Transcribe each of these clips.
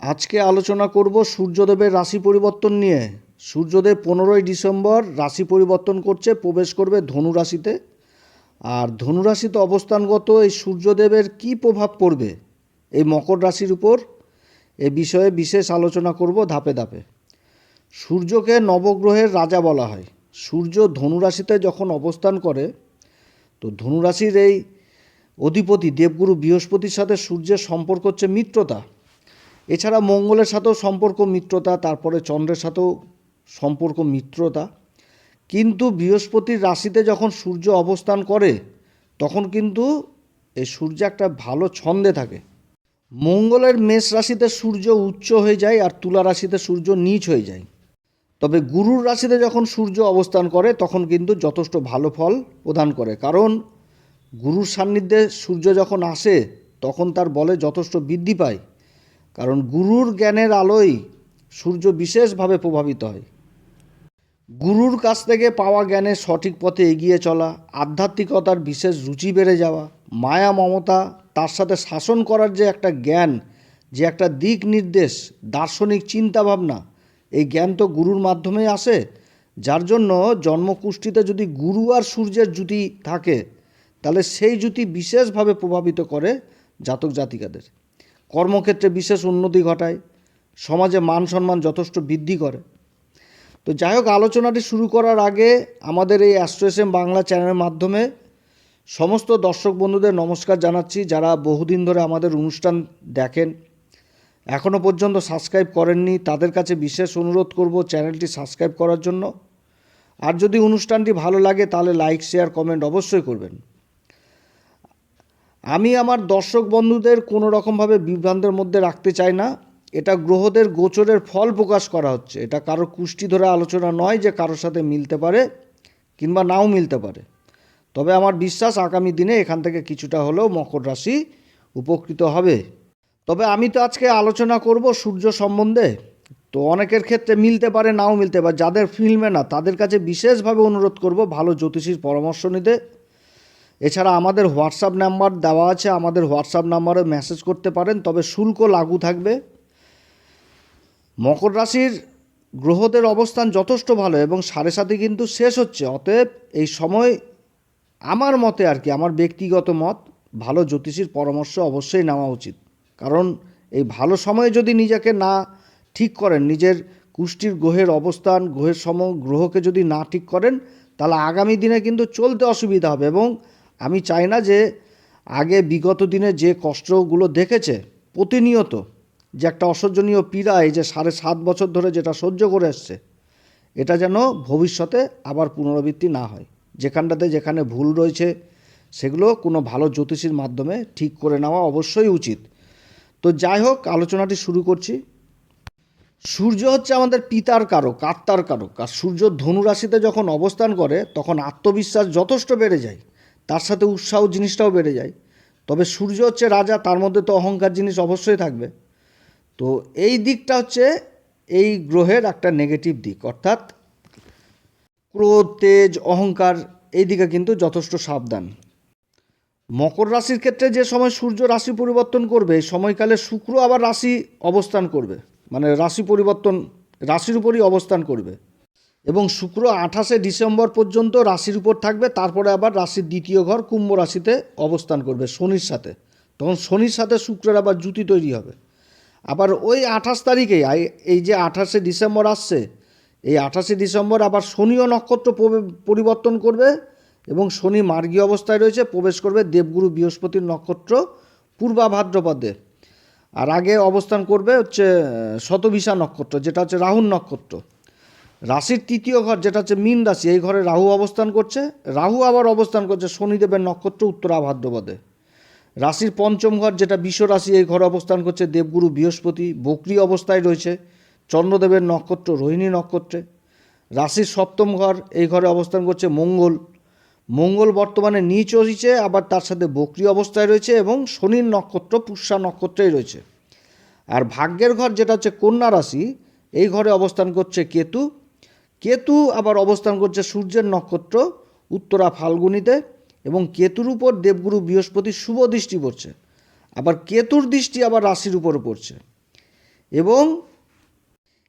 আজকে আলোচনা করব সূর্যদেবের রাশি পরিবর্তন নিয়ে। সূর্যদেব পনেরোই ডিসেম্বর রাশি পরিবর্তন করছে, প্রবেশ করবে ধনু রাশিতে। আর ধনু রাশিতে অবস্থানগত এই সূর্যদেবের কি প্রভাব পড়বে এই মকর রাশির উপর, এ বিষয়ে বিশেষ আলোচনা করব ধাপে ধাপে। সূর্যকে নবগ্রহের রাজা বলা হয়। সূর্য ধনু রাশিতে যখন অবস্থান করে, তো ধনু রাশির এই অধিপতি দেবগুরু বৃহস্পতির সাথে সূর্যের সম্পর্ক হচ্ছে মিত্রতা। এছাড়া মঙ্গলের সাথেও সম্পর্ক, মিত্রতা, তারপরে চন্দ্রের সাথেও সম্পর্ক, মিত্রতা। কিন্তু বৃহস্পতির রাশিতে যখন সূর্য অবস্থান করে, তখন কিন্তু এই সূর্য একটা ভালো ছন্দে থাকে। মঙ্গলের মেষ রাশিতে সূর্য উচ্চ হয়ে যায় আর তুলা রাশিতে সূর্য নিচ হয়ে যায়। তবে গুরুর রাশিতে যখন সূর্য অবস্থান করে, তখন কিন্তু যথেষ্ট ভালো ফল প্রদান করে। কারণ গুরুর সান্নিধ্যে সূর্য যখন আসে, তখন তার বলে যথেষ্ট বৃদ্ধি পায়। কারণ গুরুর জ্ঞানের আলোয় সূর্য বিশেষভাবে প্রভাবিত হয়। গুরুর কাছ থেকে পাওয়া জ্ঞানের সঠিক পথে এগিয়ে চলা, আধ্যাত্মিকতার বিশেষ রুচি বেড়ে যাওয়া, মায়া, মমতা, তার সাথে শাসন করার যে একটা জ্ঞান, যে একটা দিক নির্দেশ, দার্শনিক চিন্তাভাবনা, এই জ্ঞান তো গুরুর মাধ্যমেই আসে। যার জন্য জন্মকুষ্ঠিতে যদি গুরু আর সূর্যের জুতি থাকে, তাহলে সেই জুতি বিশেষভাবে প্রভাবিত করে জাতক জাতিকাদের। কর্মক্ষেত্রে বিশেষ উন্নতি ঘটায়, সমাজে মান সম্মান যথেষ্ট বৃদ্ধি করে। তো যাই হোক, আলোচনাটি শুরু করার আগে আমাদের এই অ্যাস্ট্রোএসএম বাংলা চ্যানেলের মাধ্যমে সমস্ত দর্শক বন্ধুদের নমস্কার জানাচ্ছি, যারা বহুদিন ধরে আমাদের অনুষ্ঠান দেখেন। এখনও পর্যন্ত সাবস্ক্রাইব করেননি, তাদের কাছে বিশেষ অনুরোধ করব চ্যানেলটি সাবস্ক্রাইব করার জন্য। আর যদি অনুষ্ঠানটি ভালো লাগে, তাহলে লাইক, শেয়ার, কমেন্ট অবশ্যই করবেন। আমি আমার দর্শক বন্ধুদের কোনো রকমভাবে বিভ্রান্তের মধ্যে রাখতে চাই না। এটা গ্রহদের গোচরের ফল প্রকাশ করা হচ্ছে। এটা কারোর কুষ্টি ধরে আলোচনা নয় যে কারোর সাথে মিলতে পারে কিংবা নাও মিলতে পারে। তবে আমার বিশ্বাস আগামী দিনে এখান থেকে কিছুটা হলেও মকর রাশি উপকৃত হবে। তবে আমি তো আজকে আলোচনা করব সূর্য সম্বন্ধে। তো অনেকের ক্ষেত্রে মিলতে পারে, নাও মিলতে পারে। যাদের ফিল্মে না, তাদের কাছে বিশেষভাবে অনুরোধ করব ভালো জ্যোতিষীর পরামর্শ নিতে। এছাড়া আমাদের হোয়াটসঅ্যাপ নাম্বার দেওয়া আছে, আমাদের হোয়াটসঅ্যাপ নাম্বারে মেসেজ করতে পারেন, তবে শুল্ক লাগু থাকবে। মকর রাশির গ্রহদের অবস্থান যথেষ্ট ভালো এবং সাড়ে সাথে কিন্তু শেষ হচ্ছে, অতএব এই সময় আমার মতে আর কি, আমার ব্যক্তিগত মত, ভালো জ্যোতিষীর পরামর্শ অবশ্যই নেওয়া উচিত। কারণ এই ভালো সময়ে যদি নিজেকে না ঠিক করেন, নিজের কুষ্টির গ্রহের অবস্থান, গ্রহের সম, গ্রহকে যদি না ঠিক করেন, তাহলে আগামী দিনে কিন্তু চলতে অসুবিধা হবে এবং আমি চাই না যে আগে বিগত দিনে যে কষ্টগুলো দেখেছে প্রতিনিয়ত, যে একটা অসহ্যনীয় পীড়া, এই যে সাড়ে সাত বছর ধরে যেটা সহ্য করে এসছে এটা যেন ভবিষ্যতে আবার পুনরাবৃত্তি না হয়। যেখানটাতে যেখানে ভুল রয়েছে, সেগুলো কোনো ভালো জ্যোতিষীর মাধ্যমে ঠিক করে নেওয়া অবশ্যই উচিত। তো যাই হোক, আলোচনাটি শুরু করছি। সূর্য হচ্ছে আমাদের পিতার কারক, আত্মার কারক। আর সূর্য ধনু রাশিতে যখন অবস্থান করে, তখন আত্মবিশ্বাস যথেষ্ট বেড়ে যায়। তার সাথে উৎসাহ জিনিসটাও বেড়ে যায়। তবে সূর্য হচ্ছে রাজা, তার মধ্যে তো অহংকার জিনিস অবশ্যই থাকবে। তো এই দিকটা হচ্ছে এই গ্রহের একটা নেগেটিভ দিক। অর্থাৎ ক্রোধ, তেজ, অহংকার, এই দিকে কিন্তু যথেষ্ট সাবধান। মকর রাশির ক্ষেত্রে যে সময় সূর্য রাশি পরিবর্তন করবে সময়কালে শুক্র আবার রাশি অবস্থান করবে। মানে রাশি পরিবর্তন, রাশির উপরই অবস্থান করবে। এবং শুক্র আঠাশে ডিসেম্বর পর্যন্ত রাশির উপর থাকবে তারপরে আবার রাশির দ্বিতীয় ঘর কুম্ভ রাশিতে অবস্থান করবে শনির সাথে। তখন শনির সাথে শুক্রের আবার জুতি তৈরি হবে। আবার ওই আঠাশ তারিখে এই যে আঠাশে ডিসেম্বর আসছে এই আঠাশে ডিসেম্বর আবার শনিও নক্ষত্র পরিবর্তন করবে এবং শনি মার্গী অবস্থায় রয়েছে প্রবেশ করবে দেবগুরু বৃহস্পতির নক্ষত্র পূর্বা ভাদ্রপদে। আর আগে অবস্থান করবে হচ্ছে আহ, শতভিসা নক্ষত্র যেটা হচ্ছে রাহুল নক্ষত্র। রাশির তৃতীয় ঘর যেটা হচ্ছে মীন রাশি, এই ঘরে রাহু অবস্থান করছে। রাহু আবার অবস্থান করছে শনিদেবের নক্ষত্র উত্তরা ভাদ্রপদে রাশির পঞ্চম ঘর যেটা বিশ্ব রাশি, এই ঘরে অবস্থান করছে দেবগুরু বৃহস্পতি, বকরি অবস্থায় রয়েছে চন্দ্রদেবের নক্ষত্র, রোহিণী নক্ষত্রে। রাশির সপ্তম ঘর, এই ঘরে অবস্থান করছে মঙ্গল। মঙ্গল বর্তমানে নিচ হয়েছে আবার তার সাথে বকরি অবস্থায় রয়েছে এবং শনির নক্ষত্র, পুষ্যা নক্ষত্রেই রয়েছে। আর ভাগ্যের ঘর যেটা হচ্ছে কন্যা রাশি, এই ঘরে অবস্থান করছে কেতু কেতু আবার অবস্থান করছে সূর্যের নক্ষত্র, উত্তরা ফাল্গুনিতে, এবং কেতুর উপর দেবগুরু বৃহস্পতির শুভ দৃষ্টি পড়ছে। আবার কেতুর দৃষ্টি আবার রাশির উপরে পড়ছে। এবং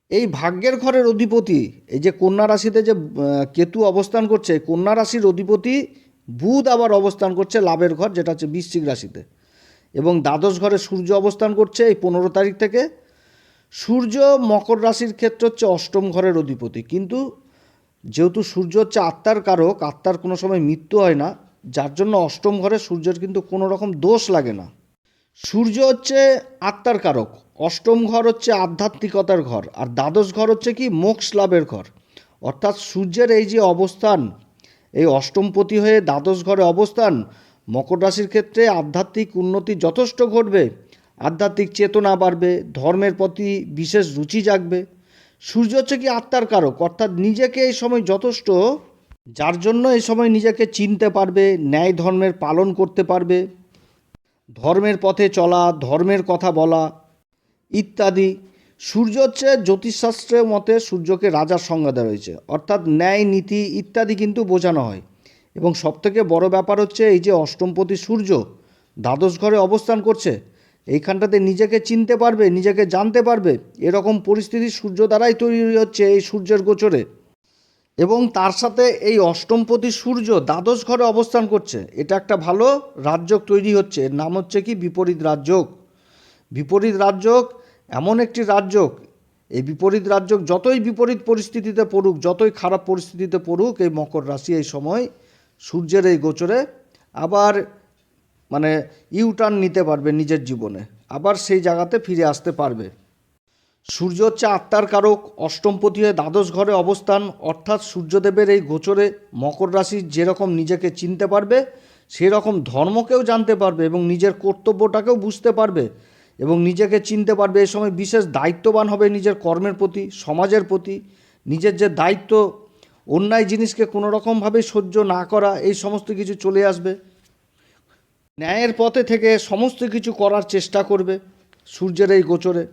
এই ভাগ্যের ঘরের অধিপতি, এই যে কন্যা রাশিতে যে কেতু অবস্থান করছে কন্যা রাশির অধিপতি বুধ আবার অবস্থান করছে লাভের ঘর, যেটা হচ্ছে বৃশ্চিক রাশিতে। এবং দ্বাদশ ঘরে সূর্য অবস্থান করছে এই পনেরো তারিখ থেকে। সূর্য মকর রাশির ক্ষেত্রে হচ্ছে অষ্টম ঘরের অধিপতি। কিন্তু যেহেতু সূর্য হচ্ছে আত্মার কারক, আত্মার কোনো সময় মৃত্যু হয় না, যার জন্য অষ্টম ঘরে সূর্যের কিন্তু কোনো রকম দোষ লাগে না। সূর্য হচ্ছে আত্মার কারক, অষ্টম ঘর হচ্ছে আধ্যাত্মিকতার ঘর, আর দ্বাদশ ঘর হচ্ছে কি? মোক্ষ লাভের ঘর। অর্থাৎ সূর্যের এই যে অবস্থান, এই অষ্টমপতি হয়ে দ্বাদশ ঘরে অবস্থান, মকর রাশির ক্ষেত্রে আধ্যাত্মিক উন্নতি যথেষ্ট ঘটবে। আধ্যাত্মিক চেতনা বাড়বে, ধর্মের প্রতি বিশেষ রুচি জাগবে। সূর্য হচ্ছে কি আত্মার কারক, অর্থাৎ নিজেকে এই সময় যথেষ্ট, যার জন্য এই সময় নিজেকে চিনতে পারবে, ন্যায় ধর্মের পালন করতে পারবে, ধর্মের পথে চলা, ধর্মের কথা বলা, ইত্যাদি। সূর্য হচ্ছে জ্যোতিষশাস্ত্রের মতে সূর্যকে রাজার সংজ্ঞা দেওয়া রয়েছে অর্থাৎ ন্যায়, নীতি ইত্যাদি কিন্তু বোঝানো হয়। এবং সবথেকে বড় ব্যাপার হচ্ছে এই যে অষ্টমপতি সূর্য দ্বাদশ ঘরে অবস্থান করছে এইখানটাতে নিজেকে চিনতে পারবে, নিজেকে জানতে পারবে। এরকম পরিস্থিতি সূর্য দ্বারাই তৈরি হচ্ছে এই সূর্যের গোচরে। এবং তার সাথে এই অষ্টমপতি সূর্য দ্বাদশ ঘরে অবস্থান করছে। এটা একটা ভালো রাজযোগ তৈরি হচ্ছে। এর নাম হচ্ছে কি? বিপরীত রাজযোগ। বিপরীত রাজযোগ এমন একটি রাজযোগ। এই বিপরীত রাজযোগ যতই বিপরীত পরিস্থিতিতে পড়ুক, যতই খারাপ পরিস্থিতিতে পড়ুক, এই মকর রাশি এই সময় সূর্যের এই গোচরে। আবার মানে ইউটার্ন নিতে পারবে নিজের জীবনে, আবার সেই জায়গাতে ফিরে আসতে পারবে। সূর্য হচ্ছে আত্মার কারক, অষ্টমপতি হয়ে দ্বাদশ ঘরে অবস্থান, অর্থাৎ সূর্যদেবের এই গোচরে মকর রাশি যেরকম নিজেকে চিনতে পারবে, সেরকম ধর্মকেও জানতে পারবে এবং নিজের কর্তব্যটাকেও বুঝতে পারবে এবং নিজেকে চিনতে পারবে। এ সময় বিশেষ দায়িত্ববান হবে নিজের কর্মের প্রতি, সমাজের প্রতি, নিজের যে দায়িত্ব, অন্যায় জিনিসকে কোনো রকমভাবে সহ্য না করা, এই সমস্ত কিছু চলে আসবে। ন্যায়ের পথে থেকে সমস্ত কিছু করার চেষ্টা করবে সূর্যের এই গোচরে।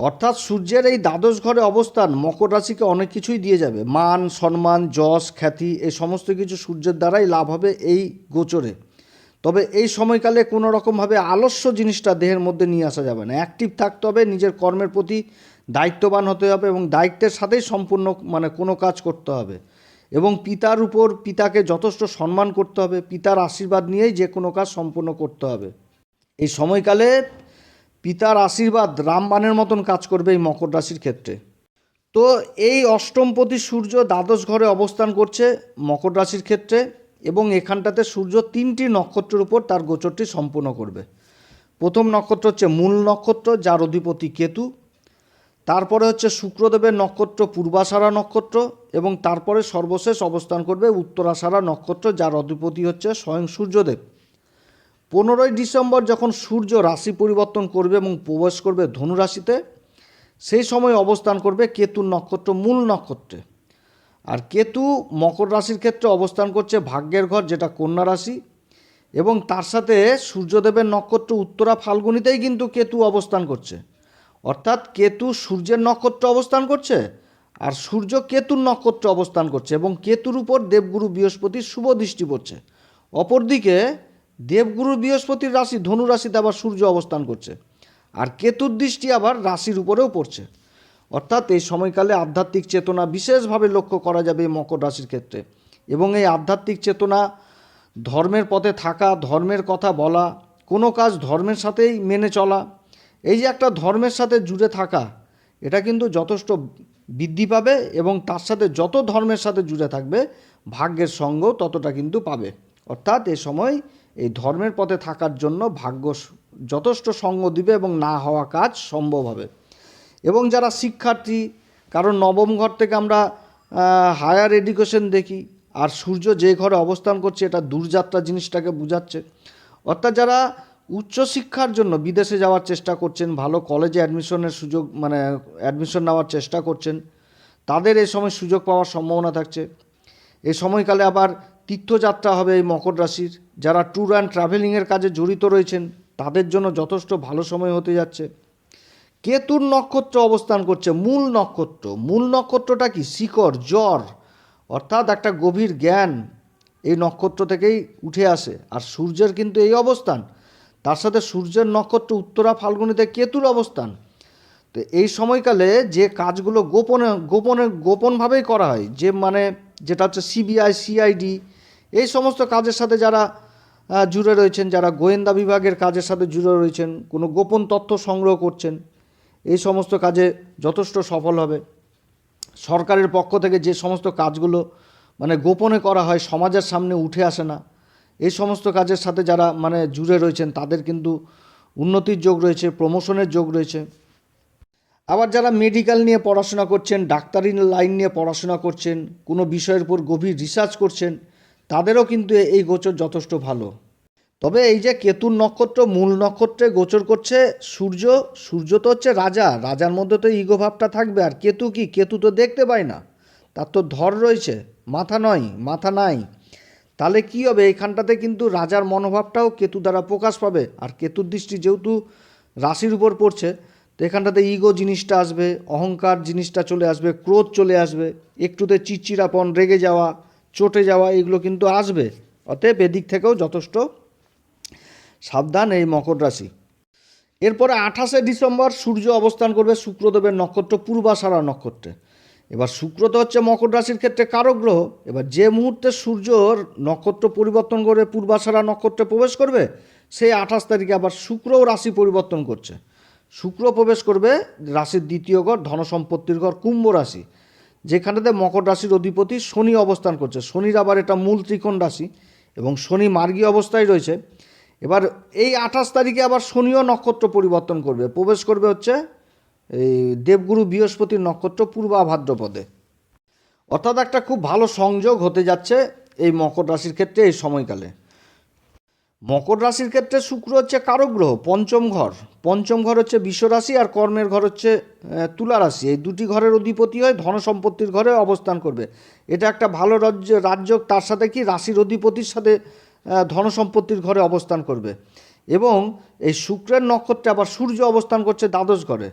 অর্থাৎ সূর্যের এই দ্বাদশ ঘরে অবস্থান মকর রাশিকে অনেক কিছুই দিয়ে যাবে। মান, সম্মান, যশ, খ্যাতি, এই সমস্ত কিছু সূর্যের দ্বারাই লাভ হবে এই গোচরে। তবে এই সময়কালে কোনো রকমভাবে আলস্য জিনিসটা দেহের মধ্যে নিয়ে আসা যাবে না। অ্যাক্টিভ থাকতে হবে, নিজের কর্মের প্রতি দায়িত্ববান হতে হবে এবং দায়িত্বের সাথেই সম্পূর্ণ মানে কোনো কাজ করতে হবে। এবং পিতার উপর পিতাকে যথেষ্ট সম্মান করতে হবে, পিতার আশীর্বাদ নিয়েই যে কোনো কাজ সম্পূর্ণ করতে হবে। এই সময়কালে পিতার আশীর্বাদ রামবানের মতন কাজ করবে এই মকর রাশির ক্ষেত্রে। তো এই অষ্টমপতি সূর্য দ্বাদশ ঘরে অবস্থান করছে মকর রাশির ক্ষেত্রে এবং এখানটাতে সূর্য তিনটি নক্ষত্রের উপর তার গোচরটি সম্পূর্ণ করবে। প্রথম নক্ষত্র হচ্ছে মূল নক্ষত্র, যার অধিপতি কেতু। তারপরে হচ্ছে শুক্রদেবের নক্ষত্র পূর্বাষাঢ়া নক্ষত্র এবং তারপরে সর্বশেষ অবস্থান করবে উত্তরাষাঢ়া নক্ষত্র, যার অধিপতি হচ্ছে স্বয়ং সূর্যদেব। পনেরোই ডিসেম্বর যখন সূর্য রাশি পরিবর্তন করবে এবং প্রবেশ করবে ধনুরাশিতে, সেই সময় অবস্থান করবে কেতুর নক্ষত্র, মূল নক্ষত্রে। আর কেতু মকর রাশির ক্ষেত্রে অবস্থান করছে ভাগ্যের ঘর, যেটা কন্যা রাশি। এবং তার সাথে সূর্যদেবের নক্ষত্র উত্তরা ফাল্গুনিতেই কিন্তু কেতু অবস্থান করছে। অর্থাৎ কেতু সূর্যের নক্ষত্র অবস্থান করছে আর সূর্য কেতুর নক্ষত্র অবস্থান করছে এবং কেতুর উপর দেবগুরু বৃহস্পতির শুভ দৃষ্টি পড়ছে। অপরদিকে দেবগুরু বৃহস্পতির রাশি ধনু রাশিতে আবার সূর্য অবস্থান করছে আর কেতুর দৃষ্টি আবার রাশির উপরেও পড়ছে। অর্থাৎ এই সময়কালে আধ্যাত্মিক চেতনা বিশেষভাবে লক্ষ্য করা যাবে মকর রাশির ক্ষেত্রে এবং এই আধ্যাত্মিক চেতনা ধর্মের পথে থাকা, ধর্মের কথা বলা, কোনো কাজ ধর্মের সাথেই মেনে চলা এই যে একটা ধর্মের সাথে জুড়ে থাকা, এটা কিন্তু যথেষ্ট বৃদ্ধি পাবে এবং তার সাথে যত ধর্মের সাথে জুড়ে থাকবে, ভাগ্যের সঙ্গ ততটা কিন্তু পাবে। অর্থাৎ এ সময় এই ধর্মের পথে থাকার জন্য ভাগ্য যথেষ্ট সঙ্গ দিবে এবং না হওয়া কাজ সম্ভব হবে। এবং যারা শিক্ষার্থী, কারণ নবম ঘর থেকে আমরা হায়ার এডুকেশন দেখি, আর সূর্য যে ঘরে অবস্থান করছে, এটা দূরযাত্রা জিনিসটাকে বোঝাচ্ছে। অর্থাৎ যারা উচ্চশিক্ষার জন্য বিদেশে যাওয়ার চেষ্টা করছেন, ভালো কলেজে অ্যাডমিশনের সুযোগ মানে অ্যাডমিশন নেওয়ার চেষ্টা করছেন, তাদের এই সময় সুযোগ পাওয়ার সম্ভাবনা থাকছে। এই সময়কালে আবার তীর্থযাত্রা হবে এই মকর রাশির। যারা ট্যুর অ্যান্ড ট্রাভেলিংয়ের কাজে জড়িত রয়েছেন, তাদের জন্য যথেষ্ট ভালো সময় হতে যাচ্ছে। কেতুর নক্ষত্র অবস্থান করছে, মূল নক্ষত্র। মূল নক্ষত্রটা কি? শিকড়, জ্বর, অর্থাৎ একটা গভীর জ্ঞান এই নক্ষত্র থেকেই উঠে আসে। আর সূর্যের কিন্তু এই অবস্থান তার সাথে সূর্যের নক্ষত্র, উত্তরা, ফাল্গুনিতে কেতুর অবস্থান। তো এই সময়কালে যে কাজগুলো গোপনে গোপনে, গোপনভাবেই করা হয়, যে মানে যেটা হচ্ছে সিবিআই সিআইডি এই সমস্ত কাজের সাথে যারা জুড়ে রয়েছেন, যারা গোয়েন্দা বিভাগের কাজের সাথে জুড়ে রয়েছেন, কোনো গোপন তথ্য সংগ্রহ করছেন, এই সমস্ত কাজে যথেষ্ট সফল হবে। সরকারের পক্ষ থেকে যে সমস্ত কাজগুলো মানে গোপনে করা হয়, সমাজের সামনে উঠে আসে না। এই সমস্ত কাজের সাথে যারা মানে জুড়ে রয়েছেন, তাদের কিন্তু উন্নতির যোগ রয়েছে প্রমোশনের যোগ রয়েছে। আবার যারা মেডিকেল নিয়ে পড়াশোনা করছেন, ডাক্তারি লাইন নিয়ে পড়াশোনা করছেন, কোনো বিষয়ের উপর গভীর রিসার্চ করছেন, তাদেরও কিন্তু এই গোচর যথেষ্ট ভালো। তবে এই যে কেতুর নক্ষত্র, মূল নক্ষত্রে গোচর করছে সূর্য সূর্য তো হচ্ছে রাজা, রাজার মধ্যে তো ইগো ভাবটা থাকবে, আর কেতু কি? কেতু তো দেখতে পায় না। তার তো ধর রয়েছে, মাথা নয়, মাথা নাই। তাহলে কি হবে? এইখানটাতে কিন্তু রাজার মনোভাবটাও কেতু দ্বারা প্রকাশ পাবে। আর কেতুর দৃষ্টি যেহেতু রাশির উপর পড়ছে, তো এখানটাতে ইগো জিনিসটা আসবে, অহংকার জিনিসটা চলে আসবে, ক্রোধ চলে আসবে, একটুতে চিচিরাপন, রেগে যাওয়া, চটে যাওয়া এগুলো কিন্তু আসবে। অতএব এদিক থেকেও যথেষ্ট সাবধান এই মকর রাশি। এরপরে আঠাশে ডিসেম্বর সূর্য অবস্থান করবে শুক্রদেবের নক্ষত্র, পূর্বাষাঢ়া নক্ষত্রে। এবার শুক্র তো হচ্ছে মকর রাশির ক্ষেত্রে কারক গ্রহ। এবার যে মুহূর্তে সূর্যর নক্ষত্র পরিবর্তন করে পূর্বাশারা নক্ষত্রে প্রবেশ করবে, সেই আঠাশ তারিখে আবার শুক্রও রাশি পরিবর্তন করছে। শুক্র প্রবেশ করবে রাশির দ্বিতীয় ঘর, ধনসম্পত্তির ঘর, কুম্ভ রাশি, যেখানেতে মকর রাশির অধিপতি শনি অবস্থান করছে। শনির আবার এটা মূল ত্রিকোণ রাশি এবং শনি মার্গী অবস্থায় রয়েছে। এবার এই আঠাশ তারিখে আবার শনিও নক্ষত্র পরিবর্তন করবে। প্রবেশ করবে হচ্ছে এই দেবগুরু বৃহস্পতির নক্ষত্র পূর্বা ভাদ্রপদে। অর্থাৎ একটা খুব ভালো সংযোগ হতে যাচ্ছে এই মকর রাশির ক্ষেত্রে এই সময়কালে। মকর রাশির ক্ষেত্রে শুক্র হচ্ছে কারক গ্রহ, পঞ্চম ঘর। পঞ্চম ঘর হচ্ছে বিশ্বরাশি আর কর্মের ঘর হচ্ছে তুলা রাশি। এই দুটি ঘরের অধিপতি হয় ধন সম্পত্তির ঘরে অবস্থান করবে। এটা একটা ভালো রাজ্য রাজ্য তার সাথে কি রাশির অধিপতির সাথে ধন সম্পত্তির ঘরে অবস্থান করবে। এবং এই শুক্রের নক্ষত্রে আবার সূর্য অবস্থান করছে দ্বাদশ ঘরে।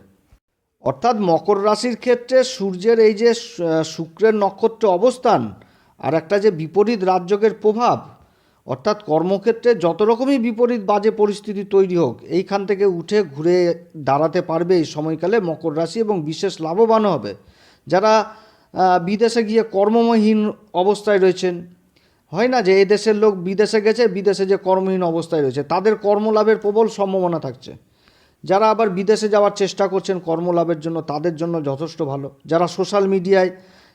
অর্থাৎ মকর রাশির ক্ষেত্রে সূর্যের এই যে শুক্রের নক্ষত্রে অবস্থান আর একটা যে বিপরীত রাজযোগের প্রভাব, অর্থাৎ কর্মক্ষেত্রে যত রকমই বিপরীত বাজে পরিস্থিতি তৈরি হোক, এইখান থেকে উঠে ঘুরে দাঁড়াতে পারবে এই সময়কালে মকর রাশি এবং বিশেষ লাভবান হবে। যারা বিদেশে গিয়ে কর্মমহীন অবস্থায় রয়েছেন, হয় না যে এই দেশের লোক বিদেশে গেছে, বিদেশে যে কর্মহীন অবস্থায় রয়েছে, তাদের কর্মলাভের প্রবল সম্ভাবনা থাকছে। যারা আবার বিদেশে যাওয়ার চেষ্টা করছেন কর্মলাভের জন্য, তাদের জন্য যথেষ্ট ভালো। যারা সোশ্যাল মিডিয়ায়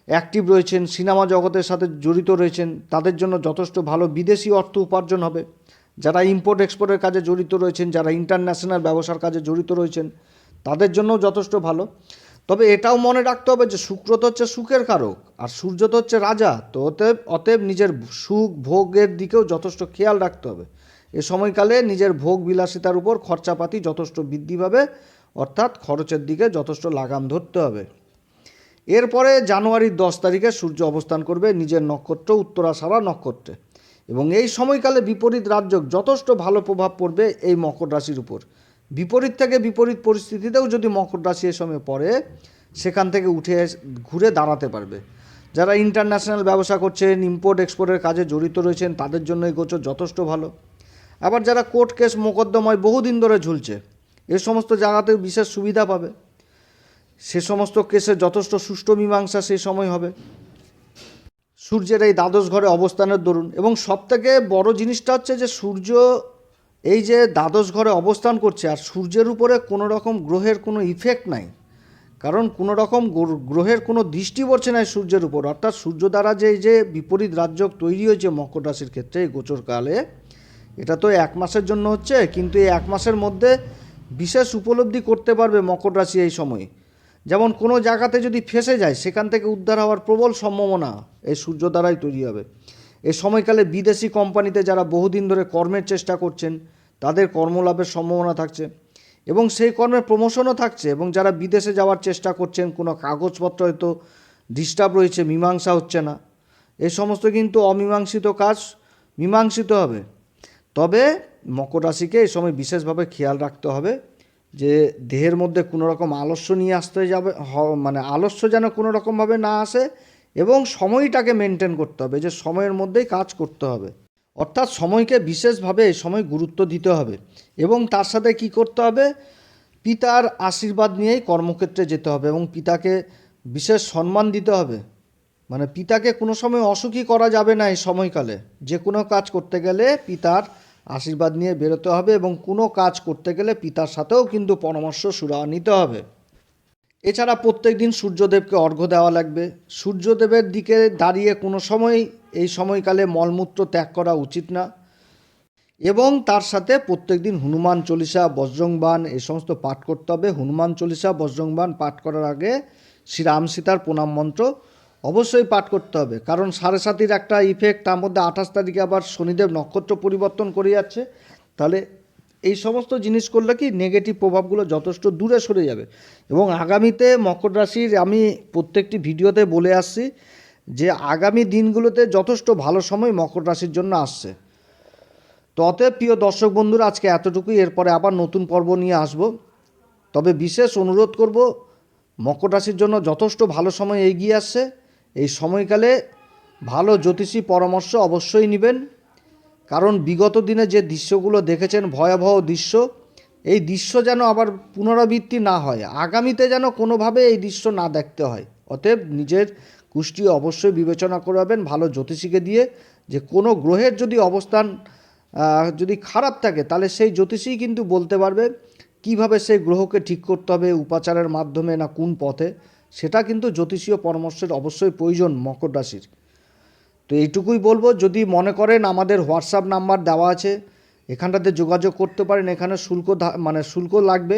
অ্যাক্টিভ রয়েছেন, সিনেমা জগতের সাথে জড়িত রয়েছেন, তাদের জন্য যথেষ্ট ভালো বিদেশি অর্থ উপার্জন হবে। যারা ইম্পোর্ট এক্সপোর্টের কাজে জড়িত রয়েছেন, যারা ইন্টারন্যাশনাল ব্যবসার কাজে জড়িত রয়েছেন, তাদের জন্য যথেষ্ট ভালো। তবে এটাও মনে রাখতে হবে যে শুক্র তো হচ্ছে সুখের কারক, আর সূর্য তো হচ্ছে রাজা, তো অতএব অতএব নিজের সুখ ভোগের দিকেও যথেষ্ট খেয়াল রাখতে হবে। এ সময়কালে নিজের ভোগ বিলাসিতার উপর খরচাপাতি যথেষ্ট বৃদ্ধি পাবে, অর্থাৎ খরচের দিকে যথেষ্ট লাগাম ধরতে হবে। এরপরে জানুয়ারির দশ তারিখে সূর্য অবস্থান করবে নিজের নক্ষত্র উত্তরাষাঢ়া নক্ষত্রে। এবং এই সময়কালে বিপরীত রাজ্য যথেষ্ট ভালো প্রভাব পড়বে এই মকর রাশির উপর। বিপরীত থেকে বিপরীত পরিস্থিতিতেও যদি মকর রাশি এ সময় পড়ে, সেখান থেকে উঠে ঘুরে দাঁড়াতে পারবে। যারা ইন্টারন্যাশনাল ব্যবসা করছেন ইম্পোর্ট এক্সপোর্টের কাজে জড়িত রয়েছেন, তাদের জন্য এই গোচর যথেষ্ট ভালো। আবার যারা কোর্ট কেস মোকদ্দমায় বহুদিন ধরে ঝুলছে, এ সমস্ত জায়গাতেও বিশেষ সুবিধা পাবে। সে সমস্ত কেসের যথেষ্ট সুষ্ঠু মীমাংসা সেই সময় হবে। সূর্যের এই দ্বাদশ ঘরে অবস্থানের দরুন। এবং সবথেকে বড় জিনিসটা হচ্ছে যে সূর্য এই যে দ্বাদশ ঘরে অবস্থান করছে, আর সূর্যের উপরে কোনো রকম গ্রহের কোনো ইফেক্ট নাই। কারণ কোনো রকম গ্রহের কোনো দৃষ্টি পড়ছে না এই সূর্যের উপর। অর্থাৎ সূর্য দ্বারা যে এই যে বিপরীত রাজ্য তৈরি হয়েছে মকর রাশির ক্ষেত্রে এই গোচরকালে এটা তো এক মাসের জন্য হচ্ছে, কিন্তু এই এক মাসের মধ্যে বিশেষ উপলব্ধি করতে পারবে মকর রাশি এই সময়। যেমন কোনো জায়গাতে যদি ফেসে যায়, সেখান থেকে উদ্ধার হওয়ার প্রবল সম্ভাবনা এই সূর্য দ্বারাই তৈরি হবে। এই সময়কালে বিদেশি কোম্পানিতে যারা বহুদিন ধরে কর্মের চেষ্টা করছেন, তাদের কর্মলাভের সম্ভাবনা থাকছে এবং সেই কর্মের প্রমোশনও থাকছে এবং যারা বিদেশে যাওয়ার চেষ্টা করছেন, কোনো কাগজপত্র হয়তো ডিস্টার্ব রয়েছে, মীমাংসা হচ্ছে না। এ সমস্ত কিন্তু অমীমাংসিত কাজ মীমাংসিত হবে। তবে মকর রাশিকে এই সময় বিশেষভাবে খেয়াল রাখতে হবে যে দেহের মধ্যে কোনো রকম আলস্য নিয়ে আসতে যাবে মানে আলস্য যেন কোনো রকমভাবে না আসে এবং সময়টাকে মেনটেন করতে হবে, যে সময়ের মধ্যেই কাজ করতে হবে। অর্থাৎ সময়কে বিশেষভাবে এই সময় গুরুত্ব দিতে হবে এবং তার সাথে কি করতে হবে? পিতার আশীর্বাদ নিয়েই কর্মক্ষেত্রে যেতে হবে এবং পিতাকে বিশেষ সম্মান দিতে হবে। মানে পিতাকে কোনো সময় অসুখী করা যাবে না এই সময়কালে। যে কোনো কাজ করতে গেলে পিতার আশীর্বাদ নিয়ে বেরোতে হবে এবং কোনো কাজ করতে গেলে পিতার সাথেও কিন্তু পরামর্শ সুরা নিতে হবে। এছাড়া প্রত্যেক দিন সূর্যদেবকে অর্ঘ্য দেওয়া লাগবে। সূর্যদেবের দিকে দাঁড়িয়ে কোনো সময় এই সময়কালে মলমূত্র ত্যাগ করা উচিত না এবং তার সাথে প্রত্যেকদিন হনুমান চল্লিশা বজ্রংবান এই সমস্ত পাঠ করতে হবে। হনুমান চল্লিশা বজ্রংবান পাঠ করার আগে শ্রীরাম সীতার প্রণাম মন্ত্র অবশ্যই পাঠ করতে হবে। কারণ সাড়ে সাতির একটা ইফেক্ট তার মধ্যে আঠাশ তারিখে আবার শনিদেব নক্ষত্র পরিবর্তন করে যাচ্ছে। তাহলে এই সমস্ত জিনিস করলে কি নেগেটিভ প্রভাবগুলো যথেষ্ট দূরে সরে যাবে। এবং আগামীতে মকর রাশির আমি প্রত্যেকটি ভিডিওতে বলে আসছি যে আগামী দিনগুলোতে যথেষ্ট ভালো সময় মকর রাশির জন্য আসছে। তো প্রিয় দর্শক বন্ধুরা, আজকে এতটুকুই। এরপরে আবার নতুন পর্ব নিয়ে আসব। তবে বিশেষ অনুরোধ করব, মকর রাশির জন্য যথেষ্ট ভালো সময় এগিয়ে আসছে। এই সময়কালে ভালো জ্যোতিষী পরামর্শ অবশ্যই নেবেন। কারণ বিগত দিনে যে দৃশ্যগুলো দেখেছেন, ভয়াবহ দৃশ্য, এই দৃশ্য যেন আবার পুনরাবৃত্তি না হয়, আগামীতে যেন কোনোভাবে এই দৃশ্য না দেখতে হয়। অতএব নিজের কুষ্টি অবশ্যই বিবেচনা করবেন ভালো জ্যোতিষীকে দিয়ে যে কোনো গ্রহের যদি অবস্থান যদি খারাপ থাকে, তাহলে সেই জ্যোতিষী কিন্তু বলতে পারবে কীভাবে সেই গ্রহকে ঠিক করতে হবে, উপাচারের মাধ্যমে না কোন পথে। সেটা কিন্তু জ্যোতিষীয় পরামর্শের অবশ্যই প্রয়োজন মকর রাশির। তো এইটুকুই বলব, যদি মনে করেন আমাদের হোয়াটসঅ্যাপ নাম্বার দেওয়া আছে, এখানটাতে যোগাযোগ করতে পারেন, এখানে শুল্ক মানে শুল্ক লাগবে।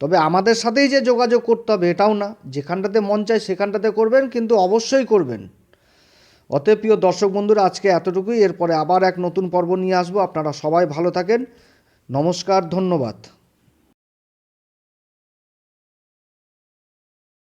তবে আমাদের সাথেই যে যোগাযোগ করতে হবে এটাও না, যেখানটাতে মন চায় সেখানটাতে করবেন, কিন্তু অবশ্যই করবেন। অতএব প্রিয় দর্শক বন্ধুরা, আজকে এতটুকুই, এরপরে আবার এক নতুন পর্ব নিয়ে আসব। আপনারা সবাই ভালো থাকেন। নমস্কার, ধন্যবাদ।